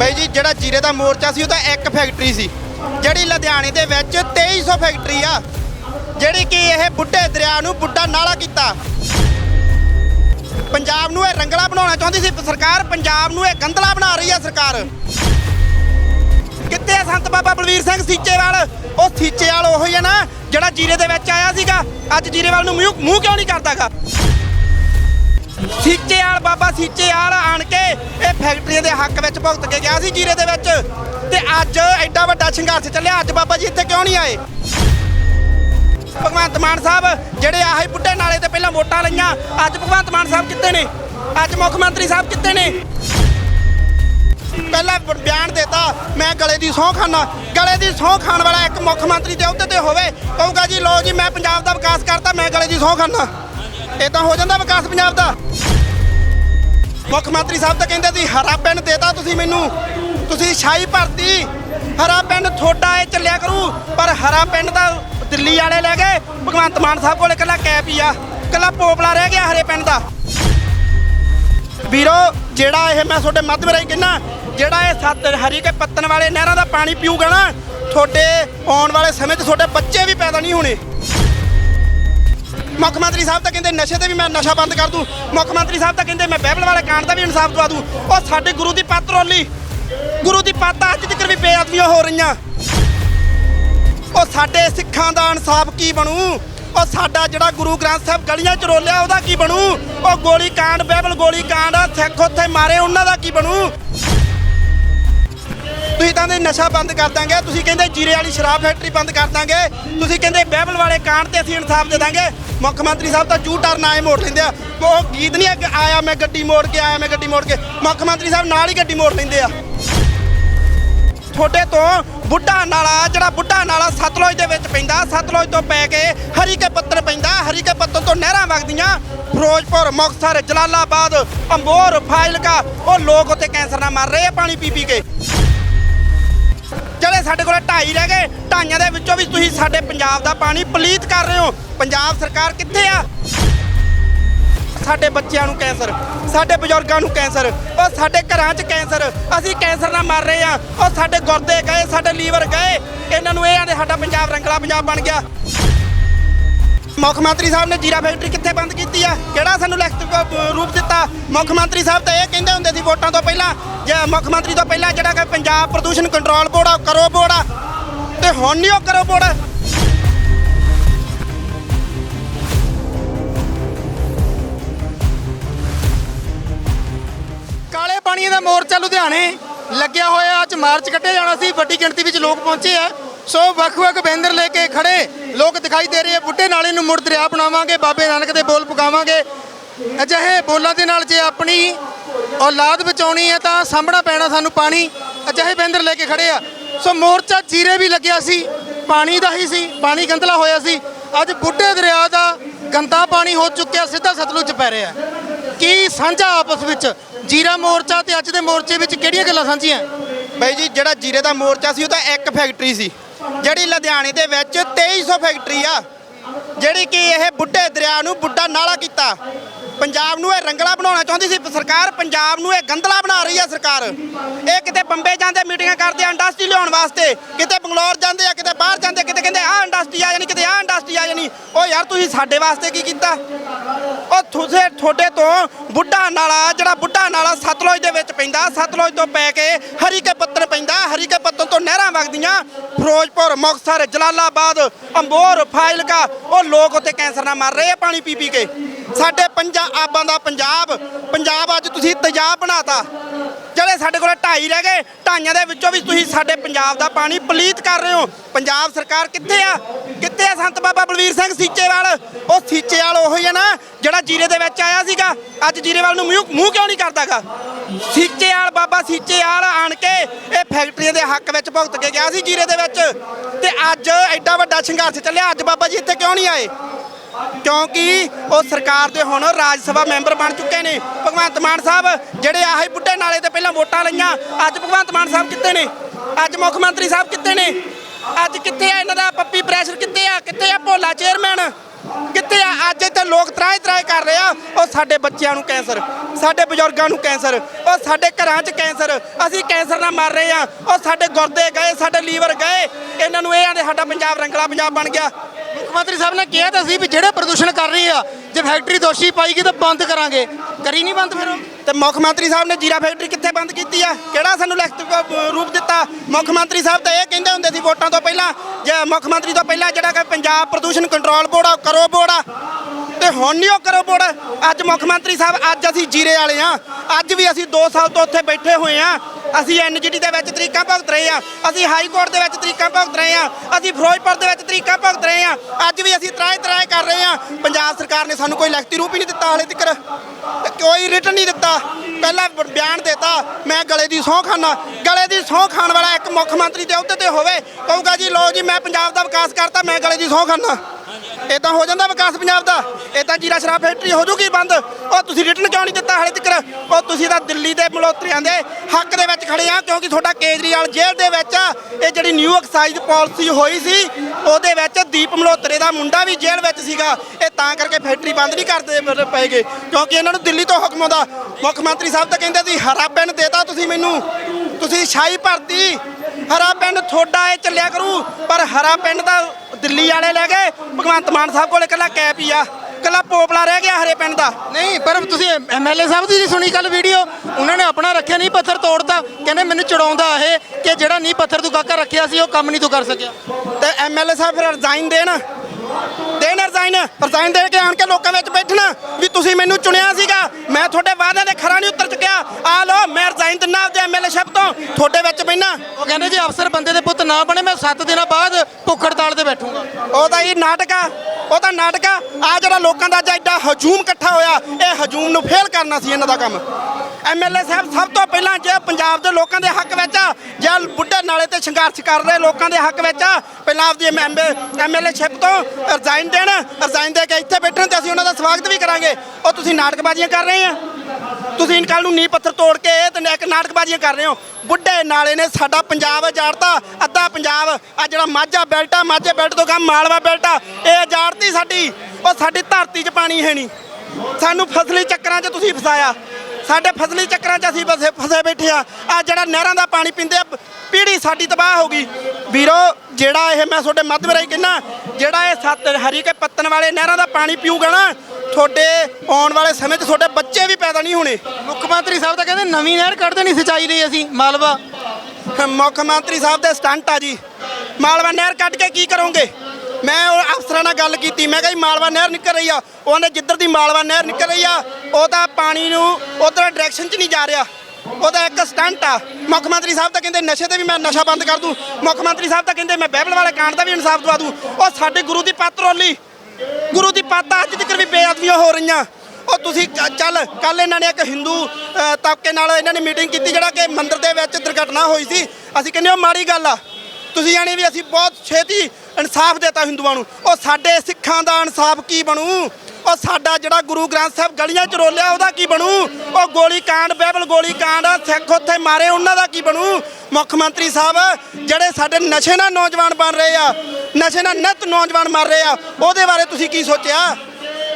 ਬਾਈ ਜੀ, ਜਿਹੜਾ ਜੀਰੇ ਦਾ ਮੋਰਚਾ ਸੀ, ਉਹ ਤਾਂ ਇੱਕ ਫੈਕਟਰੀ ਸੀ। ਜਿਹੜੀ ਲੁਧਿਆਣੇ ਦੇ ਵਿੱਚ 2300 ਫੈਕਟਰੀ ਆ, ਜਿਹੜੀ ਕਿ ਇਹ ਬੁੱਢੇ ਦਰਿਆ ਨੂੰ ਬੁੱਢਾ ਨਾਲਾ ਕੀਤਾ। ਪੰਜਾਬ ਨੂੰ ਇਹ ਰੰਗਲਾ ਬਣਾਉਣਾ ਚਾਹੁੰਦੀ ਸੀ, ਸਰਕਾਰ ਪੰਜਾਬ ਨੂੰ ਇਹ ਗੰਦਲਾ ਬਣਾ ਰਹੀ ਆ ਸਰਕਾਰ। ਕਿੱਥੇ ਆ ਸੰਤ ਬਾਬਾ ਬਲਵੀਰ ਸਿੰਘ ਸੀਚੇਵਾਲ? ਉਹ ਸੀਚੇਵਾਲ ਉਹੀ ਹੈ ਨਾ, ਜਿਹੜਾ ਜੀਰੇ ਦੇ ਵਿੱਚ ਆਇਆ ਸੀਗਾ। ਅੱਜ ਜੀਰੇਵਾਲ ਨੂੰ ਮੂੰਹ ਮੂੰਹ ਕਿਉਂ ਨਹੀਂ ਕਰਦਾਗਾ? ਸੀਚੇਵਾਲ ਬਾਬਾ ਸੀਚੇਵਾਲ ਆਣ ਕੇ ਇਹ ਫੈਕਟਰੀਆਂ ਦੇ ਹੱਕ ਵਿੱਚ ਭੁਗਤ ਕੇ ਗਿਆ ਸੀ ਜੀਰੇ ਦੇ ਵਿੱਚ। ਤੇ ਅੱਜ ਐਡਾ ਵੱਡਾ ਸੰਘਰਸ਼ ਚੱਲਿਆ। ਅੱਜ ਬਾਬਾ ਜੀ ਇੱਥੇ ਕਿਉਂ ਨਹੀਂ ਆਏ? ਭਗਵੰਤ ਮਾਨ ਸਾਹਿਬ, ਜਿਹੜੇ ਆਹੀ ਬੁੱਢੇ ਨਾਲੇ ਤੇ ਪਹਿਲਾਂ ਵੋਟਾਂ ਲਈਆਂ, ਅੱਜ ਭਗਵੰਤ ਮਾਨ ਸਾਹਿਬ ਕਿੱਥੇ ਨੇ? ਅੱਜ ਮੁੱਖ ਮੰਤਰੀ ਸਾਹਿਬ ਕਿੱਥੇ ਨੇ? ਪਹਿਲਾਂ ਬਿਆਨ ਦਿੱਤਾ, ਮੈਂ ਗਲੇ ਦੀ ਸਹੁੰ ਖਾਨਾ ਗਲੇ ਦੀ ਸਹੁੰ ਖਾਣ ਵਾਲਾ ਇੱਕ ਮੁੱਖ ਮੰਤਰੀ ਦੇ ਅਹੁਦੇ ਤੇ ਹੋਵੇ, ਕਹੂਗਾ ਜੀ ਲੋ ਜੀ, ਮੈਂ ਪੰਜਾਬ ਦਾ ਵਿਕਾਸ ਕਰਤਾ, ਮੈਂ ਗਲੇ ਦੀ ਸਹੁੰ ਖਾਨਾ ਇਦਾਂ ਹੋ ਜਾਂਦਾ ਵਿਕਾਸ ਪੰਜਾਬ ਦਾ। ਮੁੱਖ ਮੰਤਰੀ ਸਾਹਿਬ ਤਾਂ ਕਹਿੰਦੇ ਸੀ, ਹਰਾ ਪੈਨ ਦੇਤਾ ਤੁਸੀਂ ਮੈਨੂੰ। ਤੁਸੀਂ ਸ਼ਾਹੀ ਭਰਤੀ। ਹਰਾ ਪਿੰਡ ਥੋੜਾ ਇਹ ਚੱਲਿਆ ਕਰੂ, ਪਰ ਹਰਾ ਪਿੰਡ ਦਾ ਦਿੱਲੀ ਵਾਲੇ ਲੈ ਗਏ। ਭਗਵੰਤ ਮਾਨ ਸਾਹਿਬ ਕੋਲ ਇਕੱਲਾ ਕੈਪ ਹੀ ਆ। ਇਕੱਲਾ ਪੋਪਲਾ ਰਹਿ ਗਿਆ ਹਰੇ ਪਿੰਡ ਦਾ। ਵੀਰੋ, ਜਿਹੜਾ ਇਹ ਮੈਂ ਤੁਹਾਡੇ ਮੱਧਮ ਰਾਹੀਂ ਕਹਿੰਦਾ, ਜਿਹੜਾ ਇਹ ਸੱਤ ਹਰੀ ਕੇ ਪੱਤਨ ਵਾਲੇ ਨਹਿਰਾਂ ਦਾ ਪਾਣੀ ਪੀਊਗਾ ਨਾ, ਤੁਹਾਡੇ ਆਉਣ ਵਾਲੇ ਸਮੇਂ 'ਚ ਤੁਹਾਡੇ ਬੱਚੇ ਵੀ ਪੈਦਾ ਨਹੀਂ ਹੋਣੇ। ਮੁੱਖ ਮੰਤਰੀ ਸਾਹਿਬ ਤਾਂ ਕਹਿੰਦੇ ਨਸ਼ੇ ਤੇ ਵੀ ਮੈਂ ਨਸ਼ਾ ਬੰਦ ਕਰ ਦੂੰ। ਮੁੱਖ ਮੰਤਰੀ ਸਾਹਿਬ ਤਾਂ ਕਹਿੰਦੇ ਮੈਂ ਬਹਿਬਲ ਵਾਲੇ ਕਾਂਡ ਦਾ ਵੀ ਇਨਸਾਫ ਦਵਾ ਦੂੰ। ਉਹ ਸਾਡੇ ਗੁਰੂ ਦੀ ਪੱਤ ਰੋਲੀ। ਗੁਰੂ ਦੀ ਪੱਤ ਅੱਜ ਤੱਕ ਵੀ ਬੇਅਦਬੀਆਂ ਹੋ ਰਹੀਆਂ। ਉਹ ਸਾਡੇ ਸਿੱਖਾਂ ਦਾ ਇਨਸਾਫ ਕੀ ਬਣੂ? ਉਹ ਸਾਡਾ ਜਿਹੜਾ ਗੁਰੂ ਗ੍ਰੰਥ ਸਾਹਿਬ ਗਲੀਆਂ ਚ ਰੋਲਿਆ, ਉਹਦਾ ਕੀ ਬਣੂ? ਉਹ ਗੋਲੀ ਕਾਂਡ, ਬਹਿਬਲ ਗੋਲੀ ਕਾਂਡ ਸਿੱਖ ਉੱਥੇ ਮਾਰੇ, ਉਹਨਾਂ ਦਾ ਕੀ ਬਣੂ? ਤੁਸੀਂ ਤਾਂ ਦੇ ਨਸ਼ਾ ਬੰਦ ਕਰ ਦਾਂਗੇ, ਤੁਸੀਂ ਕਹਿੰਦੇ ਜੀਰੇ ਵਾਲੀ ਸ਼ਰਾਬ ਫੈਕਟਰੀ ਬੰਦ ਕਰ ਦਾਂਗੇ, ਤੁਸੀਂ ਕਹਿੰਦੇ ਬਹਿਬਲ ਵਾਲੇ ਕਾਂਡ ਤੇ ਅਸੀਂ ਇਨਸਾਫ ਦੇ ਦਾਂਗੇ। ਮੁੱਖ ਮੰਤਰੀ ਸਾਹਿਬ ਤਾਂ ਜੂ ਟਰਨ ਆਏ ਮੋੜ ਲੈਂਦੇ ਆ। ਉਹ ਗੀਤ ਨਹੀਂ ਅੱਗੇ ਆਇਆ, ਮੈਂ ਗੱਡੀ ਮੋੜ ਕੇ ਆਇਆ, ਮੈਂ ਗੱਡੀ ਮੋੜ ਕੇ। ਮੁੱਖ ਮੰਤਰੀ ਸਾਹਿਬ ਨਾਲ ਹੀ ਗੱਡੀ ਮੋੜ ਲੈਂਦੇ ਆ। ਤੁਹਾਡੇ ਤੋਂ ਬੁੱਢਾ ਨਾਲਾ, ਜਿਹੜਾ ਬੁੱਢਾ ਨਾਲਾ ਸਤਲੁਜ ਦੇ ਵਿੱਚ ਪੈਂਦਾ, ਸਤਲੁਜ ਤੋਂ ਪੈ ਕੇ ਹਰੀ ਕੇ ਪੱਤਨ ਪੈਂਦਾ, ਹਰੀ ਕੇ ਪੱਤਨ ਤੋਂ ਨਹਿਰਾਂ ਵਗਦੀਆਂ। ਫਿਰੋਜ਼ਪੁਰ, ਮੁਕਤਸਰ, ਜਲਾਲਾਬਾਦ, ਅੰਬੋਰ, ਫਾਜ਼ਿਲਕਾ, ਉਹ ਲੋਕ ਉੱਥੇ ਕੈਂਸਰ ਨਾਲ ਮਰ ਰਹੇ ਆ, ਪਾਣੀ ਪੀ ਪੀ ਕੇ। ਜਿਹੜੇ ਸਾਡੇ ਕੋਲ ਢਾਈ ਰਹਿ ਗਏ, ਢਾਈਆਂ ਦੇ ਵਿੱਚੋਂ ਵੀ ਤੁਸੀਂ ਸਾਡੇ ਪੰਜਾਬ ਦਾ ਪਾਣੀ ਪਲੀਤ ਕਰ ਰਹੇ ਹੋ। ਪੰਜਾਬ ਸਰਕਾਰ ਕਿੱਥੇ ਆ? ਸਾਡੇ ਬੱਚਿਆਂ ਨੂੰ ਕੈਂਸਰ, ਸਾਡੇ ਬਜ਼ੁਰਗਾਂ ਨੂੰ ਕੈਂਸਰ, ਉਹ ਸਾਡੇ ਘਰਾਂ 'ਚ ਕੈਂਸਰ, ਅਸੀਂ ਕੈਂਸਰ ਨਾਲ ਮਰ ਰਹੇ ਆ। ਉਹ ਸਾਡੇ ਗੁਰਦੇ ਗਏ, ਸਾਡੇ ਲੀਵਰ ਗਏ। ਇਹਨਾਂ ਨੂੰ ਇਹ ਆਂਦੇ ਸਾਡਾ ਪੰਜਾਬ ਰੰਗਲਾ ਪੰਜਾਬ ਬਣ ਗਿਆ। ਮੁੱਖ ਮੰਤਰੀ ਸਾਹਿਬ ਨੇ ਜੀਰਾ ਫੈਕਟਰੀ ਕਿੱਥੇ ਬੰਦ ਕੀਤੀ ਆ? ਕਿਹੜਾ ਸਾਨੂੰ ਲਿਖਤ ਰੂਪ ਦਿੱਤਾ? ਮੁੱਖ ਮੰਤਰੀ ਸਾਹਿਬ ਤਾਂ ਇਹ ਕਹਿੰਦੇ ਹੁੰਦੇ ਸੀ ਵੋਟਾਂ ਤੋਂ ਪਹਿਲਾਂ, ਜੇ ਮੁੱਖ ਮੰਤਰੀ ਤੋਂ ਪਹਿਲਾਂ ਜਿਹੜਾ ਕਿ ਪੰਜਾਬ ਪ੍ਰਦੂਸ਼ਣ ਕੰਟਰੋਲ ਬੋਰਡ ਆ, ਉਹ ਕਰੋ ਬੋਰਡ ਆ। ਤੇ ਹੁਣ ਨਹੀਂ ਉਹ ਕਰੋ ਬੋਰਡ ਕਾਲੇ ਪਾਣੀ ਦਾ ਮੋਰਚਾ ਲੁਧਿਆਣੇ ਲੱਗਿਆ ਹੋਇਆ, ਅੱਜ ਮਾਰਚ ਕੱਢਿਆ ਜਾਣਾ ਸੀ, ਵੱਡੀ ਗਿਣਤੀ ਵਿੱਚ ਲੋਕ ਪਹੁੰਚੇ ਆ। ਸੋ ਵੱਖ-ਵੱਖ ਬੈਨਰ ਲੈ ਕੇ ਖੜੇ ਲੋਕ ਦਿਖਾਈ ਦੇ ਰਹੇ ਆ। ਬੁੱਢੇ ਨਾਲੇ ਨੂੰ ਮੁੜ ਦਰਿਆ ਬਣਾਵਾਂਗੇ, ਬਾਬੇ ਨਾਨਕ ਦੇ ਬੋਲ ਪੁਕਾਵਾਂਗੇ ਅਜਿਹੇ ਬੋਲਾਂ ਦੇ ਨਾਲ ਜੇ ਆਪਣੀ ਔਲਾਦ ਬਚਾਉਣੀ ਹੈ ਤਾਂ ਸਾਹਮਣਾ ਪੈਣਾ ਸਾਨੂੰ ਪਾਣੀ। ਅਜਿਹੇ ਬੈਨਰ ਲੈ ਕੇ ਖੜੇ ਆ। ਸੋ ਮੋਰਚਾ ਜੀਰੇ ਵੀ ਲੱਗਿਆ ਸੀ, ਪਾਣੀ ਦਾ ਹੀ ਸੀ, ਪਾਣੀ ਗੰਦਲਾ ਹੋਇਆ ਸੀ। ਅੱਜ ਬੁੱਢੇ ਦਰਿਆ ਦਾ ਗੰਦਾ ਪਾਣੀ ਹੋ ਚੁੱਕਿਆ, ਸਿੱਧਾ ਸਤਲੁਜ ਪੈ ਰਿਹਾ। ਕੀ ਸਾਂਝਾ ਆਪਸ ਵਿੱਚ ਜੀਰਾ ਮੋਰਚਾ ਤੇ ਅੱਜ ਦੇ ਮੋਰਚੇ ਵਿੱਚ ਕਿਹੜੀਆਂ ਗੱਲਾਂ ਸਾਂਝੀਆਂ? ਬਾਈ ਜੀ, ਜਿਹੜਾ ਜੀਰੇ ਦਾ ਮੋਰਚਾ ਸੀ, ਉਹ ਤਾਂ ਇੱਕ ਫੈਕਟਰੀ ਸੀ। ਜਿਹੜੀ ਲੁਧਿਆਣੇ ਦੇ ਵਿੱਚ 2300 ਫੈਕਟਰੀ ਆ, ਜਿਹੜੀ ਕਿ ਇਹ ਬੁੱਢੇ ਦਰਿਆ ਨੂੰ ਬੁੱਢਾ ਨਾਲਾ ਕੀਤਾ। ਪੰਜਾਬ ਨੂੰ ਇਹ ਰੰਗਲਾ ਬਣਾਉਣਾ ਚਾਹੁੰਦੀ ਸੀ, ਸਰਕਾਰ ਪੰਜਾਬ ਨੂੰ ਇਹ ਗੰਦਲਾ ਬਣਾ ਰਹੀ ਹੈ ਸਰਕਾਰ। ਇਹ ਕਿਤੇ ਬੰਬੇ ਜਾਂਦੇ ਮੀਟਿੰਗਾਂ ਕਰਦੇ ਆ, ਇੰਡਸਟਰੀ ਲਿਆਉਣ ਵਾਸਤੇ। ਕਿਤੇ ਬੰਗਲੌਰ ਜਾਂਦੇ ਆ, ਕਿਤੇ ਬਾਹਰ ਜਾਂਦੇ ਕਿਤੇ ਕਹਿੰਦੇ ਆਹ ਇੰਡਸਟਰੀ ਆ ਜਾਣੀ, ਕਿਤੇ ਆਹ ਇੰਡਸਟਰੀ ਆ ਜਾਣੀ। ਉਹ ਯਾਰ ਤੁਸੀਂ ਸਾਡੇ ਵਾਸਤੇ ਕੀ ਕੀਤਾ? ਉਹ ਤੁਸੀਂ ਤੁਹਾਡੇ ਤੋਂ ਬੁੱਢਾ ਨਾਲਾ ਬੁੱਢਾ ਨਾਲਾ ਸਤਲੁਜ ਦੇ ਵਿੱਚ ਪੈਂਦਾ, ਸਤਲੁਜ ਤੋਂ ਪੈ ਕੇ ਹਰੀ ਕੇ ਪੱਤਨ ਪੈਂਦਾ ਹਰੀ ਕੇ ਪੱਤਨ ਤੋਂ ਨਹਿਰਾਂ ਵਗਦੀਆਂ। ਫਿਰੋਜ਼ਪੁਰ, ਮੁਕਤਸਰ, ਜਲਾਲਾਬਾਦ, ਅੰਬੋਰ, ਫਾਜ਼ਿਲਕਾ, ਉਹ ਲੋਕ ਉੱਥੇ ਕੈਂਸਰ ਨਾਲ ਮਰ ਰਹੇ ਆ ਪਾਣੀ ਪੀ ਪੀ ਕੇ। ਸਾਡੇ ਪੰਜਾਬਾਂ ਦਾ ਪੰਜਾਬ ਪੰਜਾਬ ਅੱਜ ਤੁਸੀਂ ਤੇਜ਼ਾਬ ਬਣਾਤਾ। ਜਿਹੜੇ ਸਾਡੇ ਕੋਲ ਢਾਈ ਰਹਿ ਗਏ, ਢਾਈਆਂ ਦੇ ਵਿੱਚੋਂ ਵੀ ਤੁਸੀਂ ਸਾਡੇ ਪੰਜਾਬ ਦਾ ਪਾਣੀ ਪਲੀਤ ਕਰ ਰਹੇ ਹੋ। ਪੰਜਾਬ ਸਰਕਾਰ ਕਿੱਥੇ ਆ? ਕਿੱਥੇ ਆ ਸੰਤ ਬਾਬਾ ਬਲਵੀਰ ਸਿੰਘ ਸੀਚੇਵਾਲ। ਉਹ ਸੀਚੇਵਾਲ ਉਹ ਹੀ ਆ ਨਾ, ਜਿਹੜਾ ਜੀਰੇ ਦੇ ਵਿੱਚ ਆਇਆ ਸੀਗਾ। ਅੱਜ ਜੀਰੇਵਾਲ ਨੂੰ ਮੂੰਹ ਕਿਉਂ ਨਹੀਂ ਕਰਦਾਗਾ? ਸੀਚੇਵਾਲ, ਬਾਬਾ ਸੀਚੇਵਾਲ ਆਣ ਕੇ ਇਹ ਫੈਕਟਰੀਆਂ ਦੇ ਹੱਕ ਵਿੱਚ ਭੁਗਤ ਕੇ ਗਿਆ ਸੀ ਜੀਰੇ ਦੇ ਵਿੱਚ। ਤੇ ਅੱਜ ਐਡਾ ਵੱਡਾ ਸੰਘਰਸ਼ ਚੱਲਿਆ। ਅੱਜ ਬਾਬਾ ਜੀ ਇੱਥੇ ਕਿਉਂ ਨਹੀਂ ਆਏ? ਕਿਉਂਕਿ ਉਹ ਸਰਕਾਰ ਦੇ ਹੁਣ ਰਾਜ ਸਭਾ ਮੈਂਬਰ ਬਣ ਚੁੱਕੇ ਨੇ। ਭਗਵੰਤ ਮਾਨ ਸਾਹਿਬ, ਜਿਹੜੇ ਆਹੀ ਬੁੱਢੇ ਨਾਲੇ ਤੇ ਪਹਿਲਾਂ ਵੋਟਾਂ ਲਈਆਂ, ਅੱਜ ਭਗਵੰਤ ਮਾਨ ਸਾਹਿਬ ਕਿੱਥੇ ਨੇ? ਅੱਜ ਮੁੱਖ ਮੰਤਰੀ ਸਾਹਿਬ ਕਿੱਥੇ ਨੇ? ਅੱਜ ਕਿੱਥੇ ਆ ਇਹਨਾਂ ਦਾ ਪੱਪੀ ਪ੍ਰੈਸ਼ਰ? ਕਿੱਥੇ ਆ? ਕਿੱਥੇ ਆ ਭੋਲਾ ਚੇਅਰਮੈਨ ਕਿੱਥੇ ਆ? ਅੱਜ ਇੱਥੇ ਲੋਕ ਤਰਾਏ ਤਰਾਏ ਕਰ ਰਹੇ ਆ। ਉਹ ਸਾਡੇ ਬੱਚਿਆਂ ਨੂੰ ਕੈਂਸਰ, ਸਾਡੇ ਬਜ਼ੁਰਗਾਂ ਨੂੰ ਕੈਂਸਰ, ਉਹ ਸਾਡੇ ਘਰਾਂ 'ਚ ਕੈਂਸਰ, ਅਸੀਂ ਕੈਂਸਰ ਨਾਲ ਮਰ ਰਹੇ ਆ। ਉਹ ਸਾਡੇ ਗੁਰਦੇ ਗਏ, ਸਾਡੇ ਲੀਵਰ ਗਏ। ਇਹਨਾਂ ਨੂੰ ਇਹ ਆਂਦੇ ਸਾਡਾ ਪੰਜਾਬ ਰੰਗਲਾ ਪੰਜਾਬ ਬਣ ਗਿਆ। ਮੁੱਖ ਮੰਤਰੀ ਸਾਹਿਬ ਨੇ ਕਿਹਾ ਤਾਂ ਸੀ ਵੀ ਜਿਹੜੇ ਪ੍ਰਦੂਸ਼ਣ ਕਰ ਰਹੇ ਆ ਜੇ ਫੈਕਟਰੀ ਦੋਸ਼ੀ ਪਾਈਗੀ ਤਾਂ ਬੰਦ ਕਰਾਂਗੇ। ਕਰੀ ਨਹੀਂ ਬੰਦ ਫਿਰ ਉਹ? ਤੇ ਮੁੱਖ ਮੰਤਰੀ ਸਾਹਿਬ ਨੇ ਜੀਰਾ ਫੈਕਟਰੀ ਕਿੱਥੇ ਬੰਦ ਕੀਤੀ ਆ? ਕਿਹੜਾ ਸਾਨੂੰ ਲਿਖਤ ਰੂਪ ਦਿੱਤਾ? ਮੁੱਖ ਮੰਤਰੀ ਸਾਹਿਬ ਤਾਂ ਇਹ ਕਹਿੰਦੇ ਹੁੰਦੇ ਸੀ ਵੋਟਾਂ ਤੋਂ ਪਹਿਲਾਂ, ਜੇ ਮੁੱਖ ਮੰਤਰੀ ਤੋਂ ਪਹਿਲਾਂ ਜਿਹੜਾ ਕਿ ਪੰਜਾਬ ਪ੍ਰਦੂਸ਼ਣ ਕੰਟਰੋਲ ਬੋਰਡ ਆ, ਕਰੋ ਬੋਰਡ ਆ ਤੇ ਹੁਣ ਨਹੀਂ ਉਹ ਕਰੋ ਬੋਰਡ। ਅੱਜ ਮੁੱਖ ਮੰਤਰੀ ਸਾਹਿਬ, ਅੱਜ ਅਸੀਂ ਜੀਰੇ ਵਾਲੇ ਆ ਅੱਜ ਵੀ ਅਸੀਂ 2 ਸਾਲ ਤੋਂ ਉੱਥੇ ਬੈਠੇ ਹੋਏ ਆ ਅਸੀਂ ਐਨਜੀਟੀ ਦੇ ਵਿੱਚ ਤਰੀਕਾਂ ਭੁਗਤ ਰਹੇ ਆ ਅਸੀਂ ਹਾਈ ਕੋਰਟ ਦੇ ਵਿੱਚ ਤਰੀਕਾਂ ਭੁਗਤ ਰਹੇ ਆ ਅਸੀਂ ਫਿਰੋਜ਼ਪੁਰ ਦੇ ਵਿੱਚ ਤਰੀਕਾਂ ਭੁਗਤ ਰਹੇ ਆ ਅੱਜ ਵੀ ਅਸੀਂ ਤਰਾਏ ਤਰਾਏ ਕਰ ਰਹੇ ਆ ਪੰਜਾਬ ਸਰਕਾਰ ਨੇ ਸਾਨੂੰ ਕੋਈ ਲਿਖਤੀ ਰੂਪ ਹੀ ਨਹੀਂ ਦਿੱਤਾ ਹਾਲੇ ਤੱਕ ਕੋਈ ਰਿਟਨ ਨਹੀਂ ਦਿੱਤਾ। ਪਹਿਲਾਂ ਬਿਆਨ ਦਿੱਤਾ, ਮੈਂ ਗਲੇ ਦੀ ਸਹੁੰ ਖਾਨਾ। ਗਲੇ ਦੀ ਸਹੁੰ ਖਾਣ ਵਾਲਾ ਇੱਕ ਮੁੱਖ ਮੰਤਰੀ ਦੇ ਅਹੁਦੇ ਤੇ ਹੋਵੇ। ਕਹੂਗਾ ਜੀ ਲੋ ਜੀ, ਮੈਂ ਪੰਜਾਬ ਦਾ ਵਿਕਾਸ ਕਰਤਾ, ਮੈਂ ਗਲੇ ਦੀ ਸਹੁੰ ਖਾਨਾ। ਇਦਾਂ ਹੋ ਜਾਂਦਾ ਵਿਕਾਸ ਪੰਜਾਬ ਦਾ। ਇਦਾਂ ਜੀਰਾ ਸ਼ਰਾਬ ਫੈਕਟਰੀ ਹੋ ਜੂਗੀ ਬੰਦ। ਉਹ ਤੁਸੀਂ ਰਿਟਰਨ ਕਿਉਂ ਨਹੀਂ ਦਿੱਤਾ ਹਾਲੇ ਤੱਕ ਉਹ ਤੁਸੀਂ ਤਾਂ ਦਿੱਲੀ ਦੇ ਮਲੋਤਰੀਆਂ ਦੇ ਹੱਕ ਦੇ ਵਿੱਚ ਖੜੇ ਆ, ਕਿਉਂਕਿ ਤੁਹਾਡਾ ਕੇਜਰੀਵਾਲ ਜੇਲ੍ਹ ਦੇ ਵਿੱਚ ਆ। ਇਹ ਜਿਹੜੀ ਨਿਊ ਐਕਸਾਈਜ਼ ਪਾਲਿਸੀ ਹੋਈ ਸੀ, ਉਹਦੇ ਵਿੱਚ ਦੀਪ ਮਲੋਤਰੇ ਦਾ ਮੁੰਡਾ ਵੀ ਜੇਲ੍ਹ ਵਿੱਚ ਸੀਗਾ। ਇਹ ਤਾਂ ਕਰਕੇ ਫੈਕਟਰੀ ਬੰਦ ਨਹੀਂ ਕਰਦੇ ਪ- ਪਏਗੇ, ਕਿਉਂਕਿ ਇਹਨਾਂ ਨੂੰ ਦਿੱਲੀ ਤੋਂ ਹੁਕਮ ਆਉਂਦਾ। ਮੁੱਖ ਮੰਤਰੀ ਸਾਹਿਬ ਤਾਂ ਕਹਿੰਦੇ ਸੀ, ਹਰਾ ਪੈਨ ਦੇਤਾ ਤੁਸੀਂ ਮੈਨੂੰ। ਤੁਸੀਂ ਸ਼ਾਹੀ ਭਰਤੀ। ਹਰਾ ਪਿੰਡ ਤੁਹਾਡਾ ਇਹ ਚੱਲਿਆ ਕਰੂ, ਪਰ ਹਰਾ ਪਿੰਡ ਦਾ ਦਿੱਲੀ ਵਾਲੇ ਲੈ ਗਏ। ਭਗਵੰਤ ਮਾਨ ਸਾਹਿਬ ਕੋਲ ਇਕੱਲਾ ਕੈਪ ਹੀ ਆ। ਇਕੱਲਾ ਪੋਪਲਾ ਰਹਿ ਗਿਆ ਹਰੇ ਪੈਨ ਦਾ। ਨਹੀਂ ਪਰ ਤੁਸੀਂ ਐਮਐਲਏ ਸਾਹਿਬ ਦੀ ਸੁਣੀ ਕੱਲ ਵੀਡੀਓ। ਉਹਨਾਂ ਨੇ ਆਪਣਾ ਰੱਖਿਆ ਨਹੀਂ ਪੱਥਰ ਤੋੜਤਾ ਕਹਿੰਦੇ ਮੈਨੂੰ ਚੜਾਉਂਦਾ ਇਹ ਕਿ ਜਿਹੜਾ ਨਹੀਂ ਪੱਥਰ ਤੂੰ ਕਾਕਾ ਰੱਖਿਆ ਸੀ ਉਹ ਕੰਮ ਨਹੀਂ ਤੂੰ ਕਰ ਸਕਿਆ। ਤੇ ਐਮਐਲਏ ਸਾਹਿਬ ਫਿਰ ਰਿਜ਼ਾਈਨ ਦੇਣ। ਦੇਣ ਰਿਜ਼ਾਈਨ ਰਿਜ਼ਾਈਨ ਦੇ ਕੇ ਆਣ ਕੇ ਲੋਕਾਂ ਵਿੱਚ ਬੈਠਣਾ ਵੀ ਤੁਸੀਂ ਮੈਨੂੰ ਚੁਣਿਆ ਸੀਗਾ। ਮੈਂ ਤੁਹਾਡੇ ਵਾਅਦਿਆਂ ਦੇ ਖਰਾ ਨਹੀਂ ਉਤਰ ਚੁੱਕਿਆ। ਆ ਲੋ ਮੈਂ ਰਿਜ਼ਾਈਨ ਦਿੰਨਾ ਆਪਦੇ ਐਮਐਲਏ ਸ਼ਿਪ ਤੋਂ ਤੁਹਾਡੇ ਵਿੱਚ ਬੈਠਣਾ ਉਹ ਕਹਿੰਦੇ ਜੇ ਅਫਸਰ ਬੰਦੇ ਦੇ ਪੁੱਤ ਨਾ ਬਣੇ ਮੈਂ 7 ਦਿਨਾਂ ਬਾਅਦ ਭੁੱਖ ਹੜਤਾਲ ਤੇ ਬੈਠੂੰਗਾ। ਉਹ ਤਾਂ ਇਹ ਨਾਟਕ ਆ ਉਹ ਤਾਂ ਨਾਟਕ ਆ। ਆ ਜਿਹੜਾ ਲੋਕਾਂ ਦਾ ਅੱਜ ਐਡਾ ਹਜੂਮ ਇਕੱਠਾ ਹੋਇਆ ਇਹ ਹਜੂਮ ਨੂੰ ਫੇਲ ਕਰਨਾ ਸੀ ਇਹਨਾਂ ਦਾ ਕੰਮ। ਐਮਐਲਏ ਸਾਹਿਬ, ਸਭ ਤੋਂ ਪਹਿਲਾਂ ਜੇ ਪੰਜਾਬ ਦੇ ਲੋਕਾਂ ਦੇ ਹੱਕ ਵਿੱਚ ਆ, ਜਾਂ ਬੁੱਢੇ ਨਾਲੇ ਤੇ ਸੰਘਰਸ਼ ਕਰ ਰਹੇ ਲੋਕਾਂ ਦੇ ਹੱਕ ਵਿੱਚ ਆ, ਪਹਿਲਾਂ ਆਪਦੀ ਐਮਐਲਏ ਸ਼ਿਪ ਤੋਂ ਰਿਜ਼ਾਈਨ ਦੇਣ, ਰਿਜ਼ਾਈਨ ਦੇ ਕੇ ਇੱਥੇ ਬੈਠਣ ਤੇ ਅਸੀਂ ਉਹਨਾਂ ਦਾ ਸਵਾਗਤ ਵੀ ਕਰਾਂਗੇ। ਉਹ ਤੁਸੀਂ ਨਾਟਕਬਾਜ਼ੀਆਂ ਕਰ ਰਹੇ ਆ। ਤੁਸੀਂ ਕੱਲ ਨੂੰ ਨੀਂਹ ਪੱਥਰ ਤੋੜ ਕੇ ਤੇ ਇੱਕ ਨਾਟਕਬਾਜ਼ੀਆਂ ਕਰ ਰਹੇ ਹੋ। ਬੁੱਢੇ ਨਾਲੇ ਨੇ ਸਾਡਾ ਪੰਜਾਬ ਉਜਾੜਤਾ, ਅੱਧਾ ਪੰਜਾਬ ਆ ਜਿਹੜਾ ਮਾਝਾ ਬੈਲਟ ਆ, ਮਾਝੇ ਬੈਲਟ ਤੋਂ ਕੰਮ ਮਾਲਵਾ ਬੈਲਟ ਆ, ਇਹ ਉਜਾੜਤੀ ਸਾਡੀ। ਉਹ ਸਾਡੀ ਧਰਤੀ 'ਚ ਪਾਣੀ ਹੈ ਨਹੀਂ। ਸਾਨੂੰ ਫਸਲੀ ਚੱਕਰਾਂ 'ਚ ਤੁਸੀਂ ਫਸਾਇਆ। ਸਾਡੇ ਫਸਲੀ ਚੱਕਰਾਂ 'ਚ ਅਸੀਂ ਫਸੇ ਫਸੇ ਬੈਠੇ ਆ। ਆ ਜਿਹੜਾ ਨਹਿਰਾਂ ਦਾ ਪਾਣੀ ਪੀਂਦੇ ਆ ਪੀੜੀ ਸਾਡੀ ਤਬਾਹ ਹੋ ਗਈ। ਵੀਰੋ ਜਿਹੜਾ ਇਹ ਮੈਂ ਤੁਹਾਡੇ ਮੱਧ ਰਾਹੀਂ ਕਹਿੰਦਾ ਜਿਹੜਾ ਇਹ ਸੱਤ ਹਰੀ ਕੇ ਪੱਤਨ ਵਾਲੇ ਨਹਿਰਾਂ ਦਾ ਪਾਣੀ ਪੀਊਗਾ ਨਾ ਤੁਹਾਡੇ ਆਉਣ ਵਾਲੇ ਸਮੇਂ 'ਚ ਤੁਹਾਡੇ ਬੱਚੇ ਵੀ ਪੈਦਾ ਨਹੀਂ ਹੋਣੇ। ਮੁੱਖ ਮੰਤਰੀ ਸਾਹਿਬ ਤਾਂ ਕਹਿੰਦੇ ਨਵੀਂ ਨਹਿਰ ਕੱਢ ਦੇਣੀ ਸਿੰਚਾਈ ਲਈ ਅਸੀਂ ਮਾਲਵਾ। ਮੁੱਖ ਮੰਤਰੀ ਸਾਹਿਬ ਦੇ ਸਟੰਟ ਆ ਜੀ। ਮਾਲਵਾ ਨਹਿਰ ਕੱਢ ਕੇ ਕੀ ਕਰੋਗੇ? ਮੈਂ ਉਹ ਅਫਸਰਾਂ ਨਾਲ ਗੱਲ ਕੀਤੀ, ਮੈਂ ਕਿਹਾ ਜੀ ਮਾਲਵਾ ਨਹਿਰ ਨਿਕਲ ਰਹੀ ਆ। ਉਹਨੇ ਜਿੱਧਰ ਦੀ ਮਾਲਵਾ ਨਹਿਰ ਨਿਕਲ ਰਹੀ ਆ, ਉਹ ਤਾਂ ਪਾਣੀ ਨੂੰ ਉਧਰ ਡਾਇਰੈਕਸ਼ਨ 'ਚ ਨਹੀਂ ਜਾ ਰਿਹਾ। ਉਹਦਾ ਇੱਕ ਸਟੰਟ ਆ। ਮੁੱਖ ਮੰਤਰੀ ਸਾਹਿਬ ਤਾਂ ਕਹਿੰਦੇ ਨਸ਼ੇ ਤੇ ਵੀ ਮੈਂ ਨਸ਼ਾ ਬੰਦ ਕਰ ਦੂੰ। ਮੁੱਖ ਮੰਤਰੀ ਸਾਹਿਬ ਤਾਂ ਕਹਿੰਦੇ ਮੈਂ ਬਹਿਬਲ ਵਾਲੇ ਕਾਂਡ ਦਾ ਵੀ ਇਨਸਾਫ ਦਵਾ ਦੂੰ। ਉਹ ਸਾਡੇ ਗੁਰੂ ਦੀ ਪੱਤ ਰੋਲੀ। ਗੁਰੂ ਦੀ ਪੱਤ ਅੱਜ ਤੱਕ ਵੀ ਬੇਅਦਬੀਆਂ ਹੋ ਰਹੀਆਂ। ਉਹ ਤੁਸੀਂ ਚ- ਚੱਲ ਕੱਲ ਇਹਨਾਂ ਨੇ ਇੱਕ ਹਿੰਦੂ ਤਬਕੇ ਨਾਲ ਇਹਨਾਂ ਨੇ ਮੀਟਿੰਗ ਕੀਤੀ ਜਿਹੜਾ ਕਿ ਮੰਦਿਰ ਦੇ ਵਿੱਚ ਦੁਰਘਟਨਾ ਹੋਈ ਸੀ। ਅਸੀਂ ਕਹਿੰਦੇ ਉਹ ਮਾੜੀ ਗੱਲ ਆ। ਤੁਸੀਂ ਜਾਣੀ ਵੀ ਅਸੀਂ ਬਹੁਤ ਛੇਤੀ ਇਨਸਾਫ ਦਿੱਤਾ ਹਿੰਦੂਆਂ ਨੂੰ। ਉਹ ਸਾਡੇ ਸਿੱਖਾਂ ਦਾ ਇਨਸਾਫ ਕੀ ਬਣੂ? ਉਹ ਸਾਡਾ ਜਿਹੜਾ ਗੁਰੂ ਗ੍ਰੰਥ ਸਾਹਿਬ ਗਲੀਆਂ ਚ ਰੋਲਿਆ, ਉਹਦਾ ਕੀ ਬਣੂ? ਉਹ ਗੋਲੀ ਕਾਂਡ, ਬਹਿਬਲ ਗੋਲੀ ਕਾਂਡ ਸਿੱਖ ਉੱਥੇ ਮਾਰੇ, ਉਹਨਾਂ ਦਾ ਕੀ ਬਣੂ? ਮੁੱਖ ਮੰਤਰੀ ਸਾਹਿਬ, ਜਿਹੜੇ ਸਾਡੇ ਨਸ਼ੇ ਨਾਲ ਨੌਜਵਾਨ ਬਣ ਰਹੇ ਆ, ਨਸ਼ੇ ਨਾਲ ਨਿਤ ਨੌਜਵਾਨ ਮਰ ਰਹੇ ਆ, ਉਹਦੇ ਬਾਰੇ ਤੁਸੀਂ ਕੀ ਸੋਚਿਆ?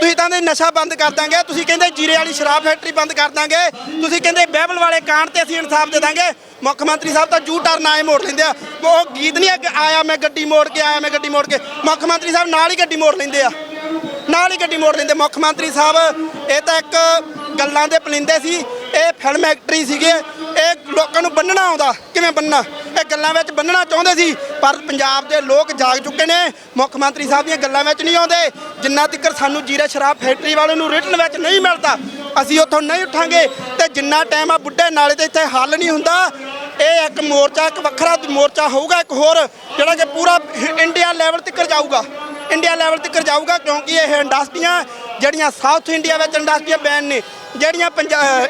ਤੁਸੀਂ ਤਾਂ ਦੇ ਨਸ਼ਾ ਬੰਦ ਕਰ ਦਾਂਗੇ, ਤੁਸੀਂ ਕਹਿੰਦੇ ਜੀਰੇ ਵਾਲੀ ਸ਼ਰਾਬ ਫੈਕਟਰੀ ਬੰਦ ਕਰ ਦਾਂਗੇ, ਤੁਸੀਂ ਕਹਿੰਦੇ ਬਹਿਬਲ ਵਾਲੇ ਕਾਂਡ ਤੇ ਅਸੀਂ ਇਨਸਾਫ ਦੇ ਦਾਂਗੇ। ਮੁੱਖ ਮੰਤਰੀ ਸਾਹਿਬ ਤਾਂ ਜੂ ਟਰਨ ਆਏ ਮੋੜ ਲੈਂਦੇ ਆ। ਉਹ ਗੀਤ ਨਹੀਂ ਆ ਕਿ ਆਇਆ, ਮੈਂ ਗੱਡੀ ਮੋੜ ਕੇ ਆਇਆ, ਮੈਂ ਗੱਡੀ ਮੋੜ ਕੇ। ਮੁੱਖ ਮੰਤਰੀ ਸਾਹਿਬ ਨਾਲ ਹੀ ਗੱਡੀ ਮੋੜ ਲੈਂਦੇ ਆ। ਨਾਲ ਹੀ ਗੱਡੀ ਮੋੜ ਲੈਂਦੇ। ਮੁੱਖ ਮੰਤਰੀ ਸਾਹਿਬ, ਇਹ ਤਾਂ ਇੱਕ ਗੱਲਾਂ ਦੇ ਪਲਿੰਦੇ ਸੀ। ਇਹ ਫਿਲਮ ਐਕਟਰੀ ਸੀਗੇ। ਇਹ ਲੋਕਾਂ ਨੂੰ ਬੰਨਣਾ ਆਉਂਦਾ। ਕਿਵੇਂ ਬੰਨਣਾ? ਇਹ ਗੱਲਾਂ ਵਿੱਚ ਬੰਨਣਾ ਚਾਹੁੰਦੇ ਸੀ, ਪਰ ਪੰਜਾਬ ਦੇ ਲੋਕ ਜਾਗ ਚੁੱਕੇ ਨੇ। ਮੁੱਖ ਮੰਤਰੀ ਸਾਹਿਬ ਦੀਆਂ ਗੱਲਾਂ ਵਿੱਚ ਨਹੀਂ ਆਉਂਦੇ। ਜਿੰਨਾ ਤੱਕ ਸਾਨੂੰ ਜੀਰਾ ਸ਼ਰਾਬ ਫੈਕਟਰੀ ਵਾਲੇ ਨੂੰ ਰਿਟਨ ਵਿੱਚ ਨਹੀਂ ਮਿਲਦਾ, ਅਸੀਂ ਉੱਥੋਂ ਨਹੀਂ ਉੱਠਾਂਗੇ। ਤੇ ਜਿੰਨਾ ਟਾਈਮ ਆ ਬੁੱਢੇ ਨਾਲੇ ਤੇ ਇੱਥੇ ਹੱਲ ਨਹੀਂ ਹੁੰਦਾ, ਇਹ ਇੱਕ ਮੋਰਚਾ, ਇੱਕ ਵੱਖਰਾ ਮੋਰਚਾ ਹੋਊਗਾ, ਇੱਕ ਹੋਰ, ਜਿਹੜਾ ਕਿ ਪੂਰਾ ਇੰਡੀਆ ਲੈਵਲ ਤੱਕ ਜਾਊਗਾ। ਇੰਡੀਆ ਲੈਵਲ ਤੱਕ ਜਾਊਗਾ ਕਿਉਂਕਿ ਇਹ ਇੰਡਸਟਰੀਆਂ ਜਿਹੜੀਆਂ ਸਾਊਥ ਇੰਡੀਆ ਵਿੱਚ ਇੰਡਸਟਰੀਆਂ ਬੈਨ ਨੇ। ਜਿਹੜੀਆਂ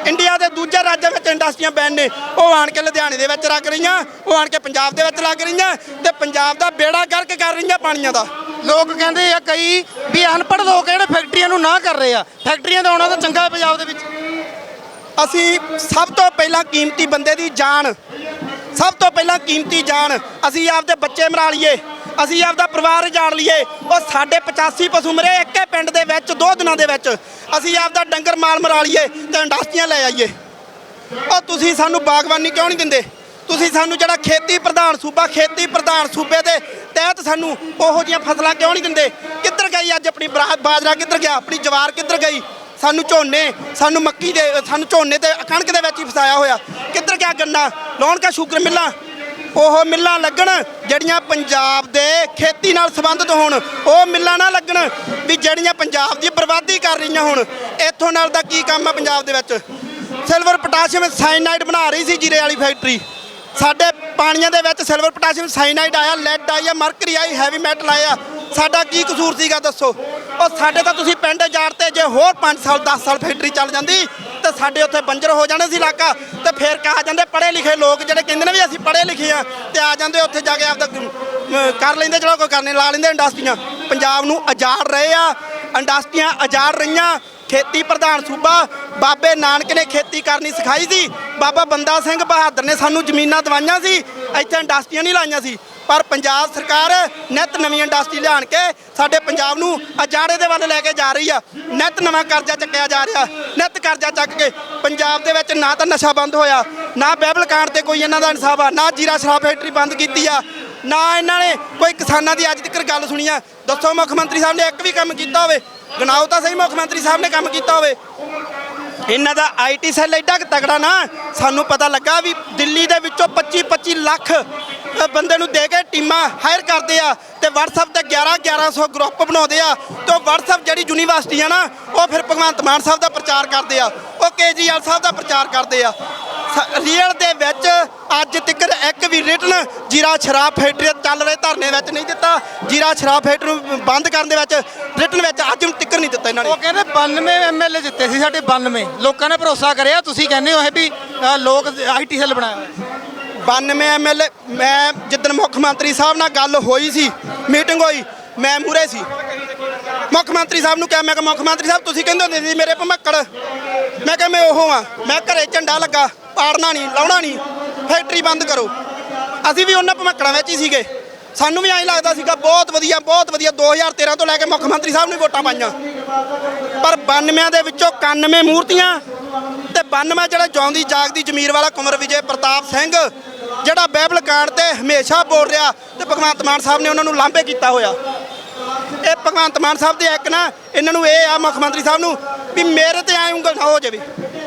ਇੰਡੀਆ ਦੇ ਦੂਜੇ ਰਾਜਾਂ ਵਿੱਚ ਇੰਡਸਟਰੀਆਂ ਬੈਨ ਨੇ ਉਹ ਆਣ ਕੇ ਲੁਧਿਆਣੇ ਦੇ ਵਿੱਚ ਲੱਗ ਰਹੀਆਂ ਉਹ ਆਣ ਕੇ ਪੰਜਾਬ ਦੇ ਵਿੱਚ ਲੱਗ ਰਹੀਆਂ ਤੇ ਪੰਜਾਬ ਦਾ ਬੇੜਾ ਗਰਕ ਕਰ ਰਹੀਆਂ ਪਾਣੀਆਂ ਦਾ। ਲੋਕ ਕਹਿੰਦੇ ਆ ਕਈ ਵੀ ਅਨਪੜ੍ਹ ਲੋਕ ਜਿਹੜੇ ਫੈਕਟਰੀਆਂ ਨੂੰ ਨਾ ਕਰ ਰਹੇ ਆ ਫੈਕਟਰੀਆਂ ਦਾ ਆਉਣਾ ਤਾਂ ਚੰਗਾ ਪੰਜਾਬ ਦੇ ਵਿੱਚ। ਅਸੀਂ ਸਭ ਤੋਂ ਪਹਿਲਾਂ ਕੀਮਤੀ ਬੰਦੇ ਦੀ ਜਾਨ ਸਭ ਤੋਂ ਪਹਿਲਾਂ ਕੀਮਤੀ ਜਾਨ ਅਸੀਂ ਆਪਦੇ ਬੱਚੇ ਮਰਾ ਲਈਏ ਅਸੀਂ ਆਪਦਾ ਪਰਿਵਾਰ ਜਾਣ ਲਈਏ ਉਹ ਸਾਡੇ 85 ਪਸ਼ੂ ਮਰੇ। ਇੱਕੇ ਪਿੰਡ ਦੇ ਵਿੱਚ, ਦੋ ਦਿਨਾਂ ਦੇ ਵਿੱਚ। ਅਸੀਂ ਆਪਦਾ ਡੰਗਰ ਮਾਲ ਮਰਾ ਲਈਏ ਤੇ ਇੰਡਸਟਰੀਆਂ ਲੈ ਆਈਏ। ਉਹ ਤੁਸੀਂ ਸਾਨੂੰ ਬਾਗਬਾਨੀ ਕਿਉਂ ਨਹੀਂ ਦਿੰਦੇ? ਤੁਸੀਂ ਸਾਨੂੰ ਜਿਹੜਾ ਖੇਤੀ ਪ੍ਰਧਾਨ ਸੂਬਾ, ਖੇਤੀ ਪ੍ਰਧਾਨ ਸੂਬੇ ਦੇ ਤਹਿਤ ਸਾਨੂੰ ਉਹੋ ਜਿਹੀਆਂ ਫਸਲਾਂ ਕਿਉਂ ਨਹੀਂ ਦਿੰਦੇ? ਕਿੱਧਰ ਗਈ ਅੱਜ ਆਪਣੀ ਬਰਾ- ਬਾਜਰਾ ਕਿੱਧਰ ਗਿਆ? ਆਪਣੀ ਜਵਾਰ ਕਿੱਧਰ ਗਈ? ਸਾਨੂੰ ਝੋਨੇ, ਸਾਨੂੰ ਮੱਕੀ ਦੇ, ਸਾਨੂੰ ਝੋਨੇ ਤੇ ਕਣਕ ਦੇ ਵਿੱਚ ਹੀ ਫਸਾਇਆ ਹੋਇਆ। ਕਿੱਧਰ ਗਿਆ ਗੰਨਾ? ਲਾਉਣ ਕਾ ਸ਼ੂਗਰ ਮਿੱਲਾਂ ਉਹ ਮਿੱਲਾਂ ਲੱਗਣ, ਜਿਹੜੀਆਂ ਪੰਜਾਬ ਦੇ ਖੇਤੀ ਨਾਲ ਸੰਬੰਧਿਤ ਹੋਣ, ਉਹ ਮਿੱਲਾਂ ਨਾ ਲੱਗਣ ਵੀ ਜਿਹੜੀਆਂ ਪੰਜਾਬ ਦੀ ਬਰਬਾਦੀ ਕਰ ਰਹੀਆਂ ਹੁਣ। ਇੱਥੋਂ ਨਾਲ ਦਾ ਕੀ ਕੰਮ ਆ ਪੰਜਾਬ ਦੇ ਵਿੱਚ? ਸਿਲਵਰ ਪੋਟਾਸ਼ੀਅਮ ਸਾਇਨਾਈਡ ਬਣਾ ਰਹੀ ਸੀ ਜੀਰੇ ਵਾਲੀ ਫੈਕਟਰੀ। ਸਾਡੇ ਪਾਣੀਆਂ ਦੇ ਵਿੱਚ ਸਿਲਵਰ ਪੋਟਾਸ਼ੀਅਮ ਸਾਇਨਾਈਡ ਆਇਆ ਲੈਡ ਆਈ ਆ ਮਰਕਰੀ ਆਈ ਹੈਵੀ ਮੈਟਲ ਆਇਆ ਸਾਡਾ ਕੀ ਕਸੂਰ ਸੀਗਾ ਦੱਸੋ? ਉਹ ਸਾਡੇ ਤਾਂ ਤੁਸੀਂ ਪਿੰਡ ਜਾੜ ਤੇ ਜੇ, ਹੋਰ 5 ਸਾਲ 10 ਸਾਲ ਫੈਕਟਰੀ ਚੱਲ ਜਾਂਦੀ। ਤੇ ਸਾਡੇ ਉੱਥੇ ਬੰਜਰ ਹੋ ਜਾਣੇ ਸੀ ਇਲਾਕਾ ਤੇ ਫਿਰ ਕਹਾ ਜਾਂਦੇ ਪੜ੍ਹੇ ਲਿਖੇ ਲੋਕ ਜਿਹੜੇ ਕਹਿੰਦੇ ਨੇ ਵੀ ਅਸੀਂ ਪੜ੍ਹੇ ਲਿਖੇ ਆ, ਤੇ ਆ ਜਾਂਦੇ ਉੱਥੇ ਜਾ ਕੇ ਆਪਦਾ ਕਰ ਲੈਂਦੇ ਜਿਹੜਾ ਕੋਈ ਕਰਨੇ ਲਾ ਲੈਂਦੇ ਇੰਡਸਟਰੀਆਂ। ਪੰਜਾਬ ਨੂੰ ਉਜਾੜ ਰਹੇ ਆ, ਇੰਡਸਟਰੀਆਂ ਉਜਾੜ ਰਹੀਆਂ, ਖੇਤੀ ਪ੍ਰਧਾਨ ਸੂਬਾ, ਬਾਬੇ ਨਾਨਕ ਨੇ ਖੇਤੀ ਕਰਨੀ ਸਿਖਾਈ ਸੀ, ਬਾਬਾ ਬੰਦਾ ਸਿੰਘ ਬਹਾਦਰ ਨੇ ਸਾਨੂੰ ਜ਼ਮੀਨਾਂ ਦਵਾਈਆਂ ਸੀ, ਇੱਥੇ ਇੰਡਸਟਰੀਆਂ ਨਹੀਂ ਲਾਈਆਂ ਸੀ। ਪਰ ਪੰਜਾਬ ਸਰਕਾਰ ਨਿਤ ਨਵੀਂ ਇੰਡਸਟਰੀ ਲਿਆਣ ਕੇ ਸਾਡੇ ਪੰਜਾਬ ਨੂੰ ਅਜਾੜੇ ਦੇ ਵੱਲ ਲੈ ਕੇ ਜਾ ਰਹੀ ਆ। ਨਿਤ ਨਵਾਂ ਕਰਜ਼ਾ ਚੱਕਿਆ ਜਾ ਰਿਹਾ। ਨਿਤ ਕਰਜ਼ਾ ਚੱਕ ਕੇ ਪੰਜਾਬ ਦੇ ਵਿੱਚ ਨਾ ਤਾਂ ਨਸ਼ਾ ਬੰਦ ਹੋਇਆ, ਨਾ ਬਹਿਬਲ ਕਾਂਡ ਤੇ ਕੋਈ ਇਹਨਾਂ ਦਾ ਇਨਸਾਫ ਆ, ਨਾ ਜੀਰਾ ਸ਼ਰਾਬ ਫੈਕਟਰੀ ਬੰਦ ਕੀਤੀ ਆ, ਨਾ ਇਹਨਾਂ ਨੇ ਕੋਈ ਕਿਸਾਨਾਂ ਦੀ ਅੱਜ ਤੱਕ ਗੱਲ ਸੁਣੀ ਆ। ਦੱਸੋ ਮੁੱਖ ਮੰਤਰੀ ਸਾਹਿਬ ਨੇ ਇੱਕ ਵੀ ਕੰਮ ਕੀਤਾ ਹੋਵੇ, ਗਣਾਓ ਤਾਂ ਸਹੀ ਮੁੱਖ ਮੰਤਰੀ ਸਾਹਿਬ ਨੇ ਕੰਮ ਕੀਤਾ ਹੋਵੇ। ਇਹਨਾਂ ਦਾ ਆਈਟੀ ਸੈੱਲ ਐਡਾ ਕੁ ਤਗੜਾ ਨਾ, ਸਾਨੂੰ ਪਤਾ ਲੱਗਾ ਵੀ ਦਿੱਲੀ ਦੇ ਵਿੱਚੋਂ 25 25 ਲੱਖ ਬੰਦੇ ਨੂੰ ਦੇ ਕੇ ਟੀਮਾਂ ਹਾਇਰ ਕਰਦੇ ਆ ਤੇ WhatsApp ਤੇ 11 1100 ਗਰੁੱਪ ਬਣਾਉਂਦੇ ਆ ਤੇ ਉਹ WhatsApp ਜਿਹੜੀ ਯੂਨੀਵਰਸਿਟੀ ਆ ਨਾ, ਉਹ ਫਿਰ ਭਗਵੰਤ ਮਾਨ ਸਾਹਿਬ ਦਾ ਪ੍ਰਚਾਰ ਕਰਦੇ ਆ, ਉਹ ਕੇਜੀਐਲ ਸਾਹਿਬ ਦਾ ਪ੍ਰਚਾਰ ਕਰਦੇ ਆ। ਰੀਅਲ ਦੇ ਵਿੱਚ ਅੱਜ ਤੱਕ ਇੱਕ ਵੀ ਰਿਟਨ ਜੀਰਾ ਸ਼ਰਾਬ ਫੈਕਟਰੀ ਚੱਲ ਰਹੇ ਧਰਨੇ ਵਿੱਚ ਨਹੀਂ ਦਿੱਤਾ। ਜੀਰਾ ਸ਼ਰਾਬ ਫੈਕਟਰੀ ਨੂੰ ਬੰਦ ਕਰਨ ਦੇ ਵਿੱਚ ਰਿਟਨ ਵਿੱਚ ਅੱਜ ਤੱਕ ਨਹੀਂ ਦਿੱਤਾ ਇਹਨਾਂ ਨੇ। ਉਹ ਕਹਿੰਦੇ 92 ਐਮਐਲਏ ਜਿੱਤੇ ਸੀ ਸਾਡੇ 92 ਲੋਕਾਂ ਨੇ ਭਰੋਸਾ ਕਰਿਆ ਤੁਸੀਂ ਕਹਿੰਦੇ ਹੋ ਇਹ ਵੀ ਲੋਕ ਆਈਟੀ ਸੈੱਲ ਬਣਾਇਆ। ਹੋਇਆ 92 ਐਮਐਲਏ ਮੈਂ ਜਿੱਦਣ ਮੁੱਖ ਮੰਤਰੀ ਸਾਹਿਬ ਨਾਲ ਗੱਲ ਹੋਈ ਸੀ ਮੀਟਿੰਗ ਹੋਈ ਮੈਂ ਮੂਰੇ ਸੀ। ਮੁੱਖ ਮੰਤਰੀ ਸਾਹਿਬ ਨੂੰ ਕਿਹਾ ਮੈਂ ਕਿ ਮੁੱਖ ਮੰਤਰੀ ਸਾਹਿਬ ਤੁਸੀਂ ਕਹਿੰਦੇ ਹੁੰਦੇ ਸੀ ਮੇਰੇ ਭਮੱਕੜ। ਮੈਂ ਕਿਹਾ ਮੈਂ ਉਹ ਆ ਮੈਂ ਘਰੇ ਝੰਡਾ ਲੱਗਾ। ਪਾੜਨਾ ਨਹੀਂ, ਲਾਉਣਾ ਨਹੀਂ। ਫੈਕਟਰੀ ਬੰਦ ਕਰੋ। ਅਸੀਂ ਵੀ ਉਹਨਾਂ ਭਮੱਕੜਾਂ ਵਿੱਚ ਹੀ ਸੀਗੇ। ਸਾਨੂੰ ਵੀ ਐਂ ਲੱਗਦਾ ਸੀਗਾ, ਬਹੁਤ ਵਧੀਆ ਬਹੁਤ ਵਧੀਆ 2013 ਤੋਂ ਲੈ ਕੇ ਮੁੱਖ ਮੰਤਰੀ ਸਾਹਿਬ ਨੂੰ ਵੋਟਾਂ ਪਾਈਆਂ। ਪਰ 92 ਦੇ ਵਿੱਚੋਂ 91 ਮੂਰਤੀਆਂ ਤੇ 92 ਜਿਹੜਾ ਜਿਉਂਦੀ ਜਾਗਦੀ ਜ਼ਮੀਰ ਵਾਲਾ ਕੁਮਰ ਵਿਜੇ ਪ੍ਰਤਾਪ ਸਿੰਘ, ਜਿਹੜਾ ਬਾਈਬਲ ਕਾਂਡ ਤੇ ਹਮੇਸ਼ਾ ਬੋਲ ਰਿਹਾ ਤੇ ਭਗਵੰਤ ਮਾਨ ਸਾਹਿਬ ਨੇ ਉਹਨਾਂ ਨੂੰ ਲਾਂਭੇ ਕੀਤਾ ਹੋਇਆ। ਇਹ ਭਗਵੰਤ ਮਾਨ ਸਾਹਿਬ ਦੇ ਇੱਕ ਨਾ, ਇਹਨਾਂ ਨੂੰ ਇਹ ਆ ਮੁੱਖ ਮੰਤਰੀ ਸਾਹਿਬ ਨੂੰ ਵੀ ਮੇਰੇ ਤੇ ਐਂ ਉਂਗਲ ਨਾ ਹੋ ਜਾਵੇ।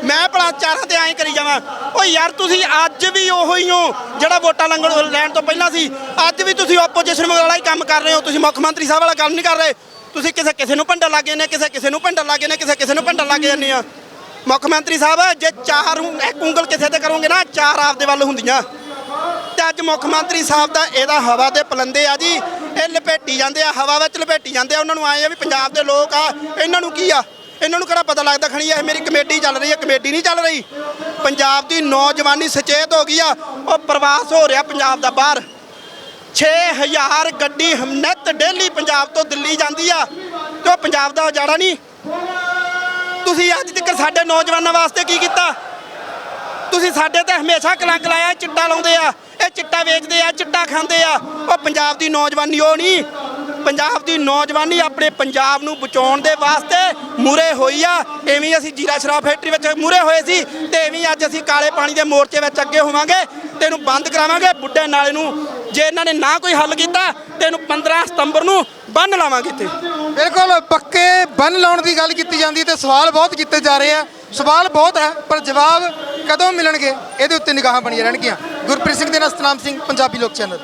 ਮੈਂ ਭਲਾ ਚਾਰਾਂ ਤੇ ਐਂ ਕਰੀ ਜਾਵਾਂ। ਓ ਯਾਰ, ਤੁਸੀਂ ਅੱਜ ਵੀ ਉਹੋ ਹੀ ਹੋ ਜਿਹੜਾ ਵੋਟਾਂ ਲੰਘਣ ਲੈਣ ਤੋਂ ਪਹਿਲਾਂ ਸੀ। ਅੱਜ ਵੀ ਤੁਸੀਂ ਆਪੋਜੀਸ਼ਨ ਵਾਲਾ ਹੀ ਕੰਮ ਕਰ ਰਹੇ ਹੋ। ਤੁਸੀਂ ਮੁੱਖ ਮੰਤਰੀ ਸਾਹਿਬ ਵਾਲਾ ਕੰਮ ਨਹੀਂ ਕਰ ਰਹੇ। ਤੁਸੀਂ ਕਿਸੇ ਕਿਸੇ ਨੂੰ ਭੰਡਣ ਲੱਗੇ ਨੇ ਕਿਸੇ ਕਿਸੇ ਨੂੰ ਭੰਡਣ ਲੱਗੇ ਨੇ ਕਿਸੇ ਕਿਸੇ ਨੂੰ ਭੰਡਣ ਲੱਗ ਜਾਂਦੇ ਆ ਮੁੱਖ ਮੰਤਰੀ ਸਾਹਿਬ, ਜੇ ਚਾਰ ਇੱਕ ਉਂਗਲ ਕਿਸੇ ਤੇ ਕਰੋਗੇ ਨਾ, ਚਾਰ ਆਪਦੇ ਵੱਲ ਹੁੰਦੀਆਂ। ਤੇ ਅੱਜ ਮੁੱਖ ਮੰਤਰੀ ਸਾਹਿਬ ਦਾ ਇਹਦਾ ਹਵਾ 'ਤੇ ਪਲੰਦੇ ਆ ਜੀ। ਇਹ ਲਪੇਟੀ ਜਾਂਦੇ ਆ, ਹਵਾ ਵਿੱਚ ਲਪੇਟੀ ਜਾਂਦੇ ਆ। ਉਹਨਾਂ ਨੂੰ ਆਏ ਆ ਵੀ ਪੰਜਾਬ ਦੇ ਲੋਕ ਆ, ਇਹਨਾਂ ਨੂੰ ਕੀ ਆ? ਇਹਨਾਂ ਨੂੰ ਕਿਹੜਾ ਪਤਾ ਲੱਗਦਾ ਖਣੀ ਇਹ ਮੇਰੀ ਕਮੇਟੀ ਚੱਲ ਰਹੀ ਹੈ, ਕਮੇਟੀ ਨਹੀਂ ਚੱਲ ਰਹੀ। ਪੰਜਾਬ ਦੀ ਨੌਜਵਾਨੀ ਸੁਚੇਤ ਹੋ ਗਈ ਆ, ਉਹ ਪ੍ਰਵਾਸ ਹੋ ਰਿਹਾ ਪੰਜਾਬ ਦਾ ਬਾਹਰ। 6000 ਗੱਡੀ ਹਮਨਤ ਡੇਲੀ ਪੰਜਾਬ ਤੋਂ ਦਿੱਲੀ ਜਾਂਦੀ ਆ ਤੇ ਉਹ ਪੰਜਾਬ ਦਾ ਉਜਾੜਾ ਨਹੀਂ। ਤੁਸੀਂ ਅੱਜ ਤੱਕ ਸਾਡੇ ਨੌਜਵਾਨਾਂ ਵਾਸਤੇ ਕੀ ਕੀਤਾ? ਤੁਸੀਂ ਸਾਡੇ ਤੇ ਹਮੇਸ਼ਾ ਕਲੰਕ ਲਾਇਆ, ਚਿੱਟਾ ਲਾਉਂਦੇ ਆ, ਇਹ ਚਿੱਟਾ ਵੇਚਦੇ ਆ, ਚਿੱਟਾ ਖਾਂਦੇ ਆ। ਉਹ ਪੰਜਾਬ ਦੀ ਨੌਜਵਾਨੀ ਉਹ ਨਹੀਂ। ਪੰਜਾਬ ਦੀ ਨੌਜਵਾਨੀ ਆਪਣੇ ਪੰਜਾਬ ਨੂੰ ਬਚਾਉਣ ਦੇ ਵਾਸਤੇ ਮੂਰੇ ਹੋਈ ਆ। ਐਵੇਂ ਅਸੀਂ ਜੀਰਾ ਸ਼ਰਾਬ ਫੈਕਟਰੀ ਵਿੱਚ ਮੂਰੇ ਹੋਏ ਸੀ ਤੇ ਐਵੇਂ ਅੱਜ ਅਸੀਂ ਕਾਲੇ ਪਾਣੀ ਦੇ ਮੋਰਚੇ ਵਿੱਚ ਅੱਗੇ ਹੋਵਾਂਗੇ ਤੇ ਇਹਨੂੰ ਬੰਦ ਕਰਾਵਾਂਗੇ, ਬੁੱਢੇ ਨਾਲੇ ਨੂੰ। ਜੇ ਇਹਨਾਂ ਨੇ ਨਾ ਕੋਈ ਹੱਲ ਕੀਤਾ ਤੇ ਇਹਨੂੰ 15 ਸਤੰਬਰ ਨੂੰ ਬੰਨ ਲਾਵਾਂਗੇ ਇੱਥੇ। ਬਿਲਕੁਲ, ਪੱਕੇ ਬੰਨ ਲਾਉਣ ਦੀ ਗੱਲ ਕੀਤੀ ਜਾਂਦੀ ਤੇ ਸਵਾਲ ਬਹੁਤ ਕੀਤੇ ਜਾ ਰਹੇ ਆ। ਸਵਾਲ ਬਹੁਤ ਹੈ, ਪਰ ਜਵਾਬ ਕਦੋਂ ਮਿਲਣਗੇ? ਇਹਦੇ ਉੱਤੇ ਨਿਗਾਹਾਂ ਬਣੀਆਂ ਰਹਿਣਗੀਆਂ। ਗੁਰਪ੍ਰੀਤ ਸਿੰਘ ਦੇ ਨਾਲ ਸਤਨਾਮ ਸਿੰਘ, ਪੰਜਾਬੀ ਲੋਕ ਚੈਨਲ।